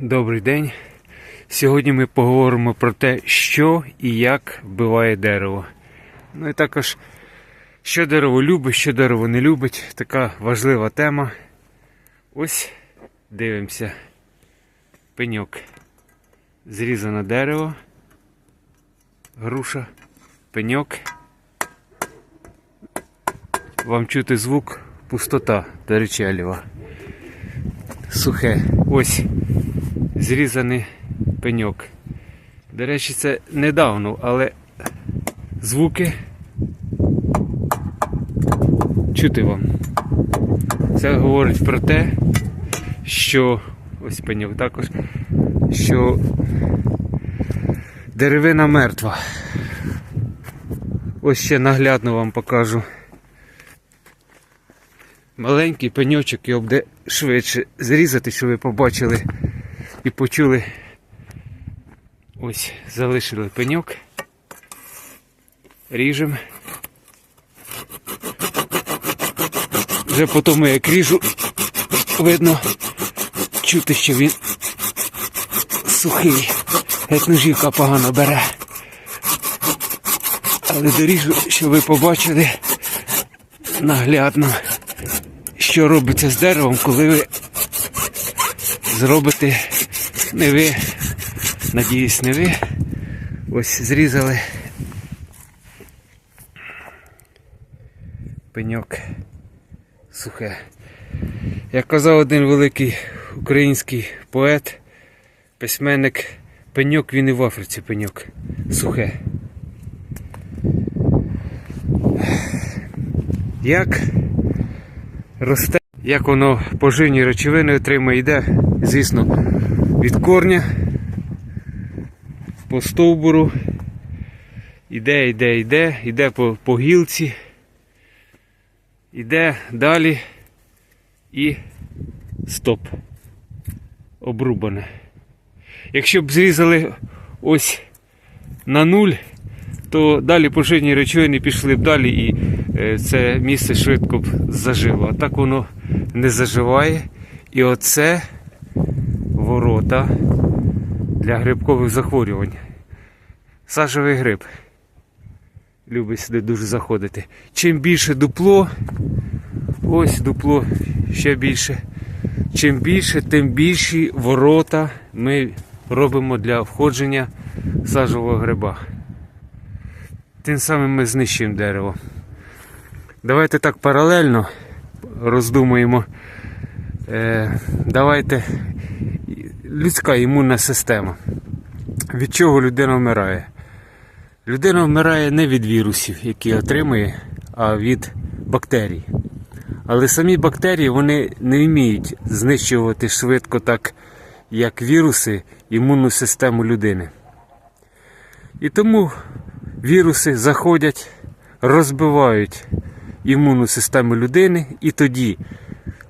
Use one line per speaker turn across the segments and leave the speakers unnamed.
Добрий день. Сьогодні ми поговоримо про те, що і як вбиває дерево. Ну і також, що дерево любить, що дерево не любить. Така важлива тема. Ось дивимося. Пеньок. Зрізане дерево. Груша. Пеньок. Вам чути звук пустота до речеліва. Сухе. Ось зрізаний пеньок. До речі, це недавно, але звуки чути вам. Це говорить про те, що ось пеньок також, що деревина мертва. Ось ще наглядно вам покажу. Маленький пеньочок його буде швидше зрізати, щоб ви побачили і почули. Ось залишили пеньок. Ріжемо. Вже по тому, як ріжу, видно, чути, що він сухий, як ножівка погано бере. Але доріжу, щоб ви побачили наглядно, що робиться з деревом, коли ви зробите не ви, надіюсь, не ви. Ось зрізали пеньок сухе. Як казав один великий український поет, письменник, пеньок він і в Африці пеньок сухе. Як росте, як воно поживні речовини отримує, йде, звісно, від корня по стовбуру, іде, йде, йде, йде по, по гілці, іде далі і стоп. Обрубане. Якщо б зрізали ось на нуль, то далі поживні речовини пішли б далі і е, це місце швидко б зажило. А так воно не заживає. І оце ворота для грибкових захворювань. Сажевий гриб. Любить сюди дуже заходити. Чим більше дупло, ось дупло ще більше. Чим більше, тим більші ворота ми робимо для входження сажового гриба. Тим самим ми знищуємо дерево. Давайте так паралельно роздумуємо. Е, давайте людська імунна система. Від чого людина вмирає? Людина вмирає не від вірусів, які отримує, а від бактерій. Але самі бактерії вони не вміють знищувати швидко так, як віруси, імунну систему людини. І тому віруси заходять, розбивають імунну систему людини, і тоді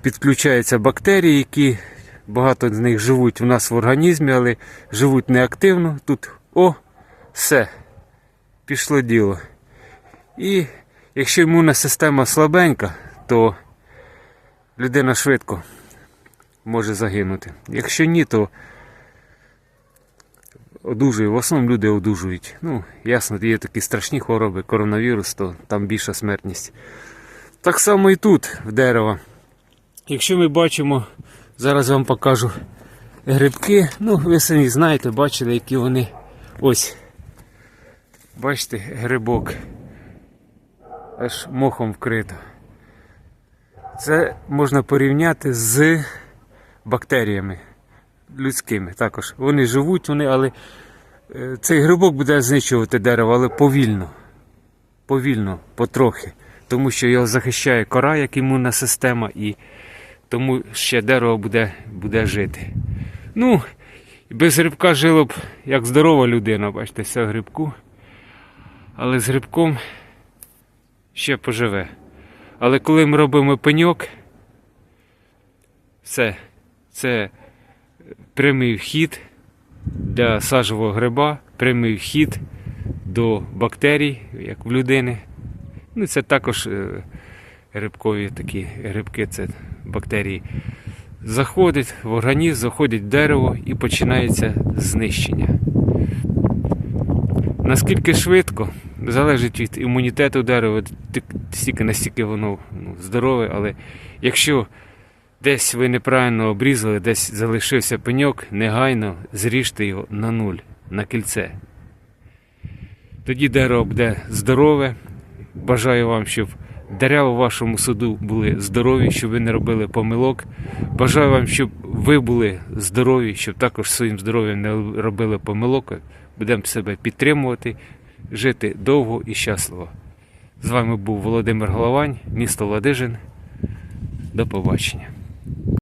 підключаються бактерії, які багато з них живуть у нас в організмі, але живуть неактивно. Тут о, все, пішло діло. І якщо імунна система слабенька, то людина швидко може загинути. Якщо ні, то одужує. В основному люди одужують. Ну, ясно, є такі страшні хвороби, коронавірус, то там більша смертність. Так само і тут, в дерево. Якщо ми бачимо, зараз вам покажу грибки, ну ви самі знаєте, бачили, які вони ось. Бачите, грибок. Аж мохом вкрито. Це можна порівняти з бактеріями людськими також. Вони живуть, вони, але е, цей грибок буде знищувати дерево, але повільно. Повільно, потрохи. Тому що його захищає кора, як імунна система, і тому ще дерево буде, буде жити. Ну, без грибка жило б як здорова людина, бачите, все в грибку. Але з грибком ще поживе. Але коли ми робимо пеньок, все, це прямий вхід для сажового гриба, прямий вхід до бактерій, як в людини. Ну, це також е, грибкові такі грибки, це бактерії заходить в організм, заходить в дерево і починається знищення. Наскільки швидко, залежить від імунітету дерева, стільки настільки воно ну, здорове, але якщо десь ви неправильно обрізали, десь залишився пеньок, негайно зріжте його на нуль, на кільце. Тоді дерево буде здорове. Бажаю вам, щоб дерева в вашому саду були здорові, щоб ви не робили помилок. Бажаю вам, щоб ви були здорові, щоб також своїм здоров'ям не робили помилок. Будемо себе підтримувати, жити довго і щасливо. З вами був Володимир Головань, місто Ладижин. До побачення.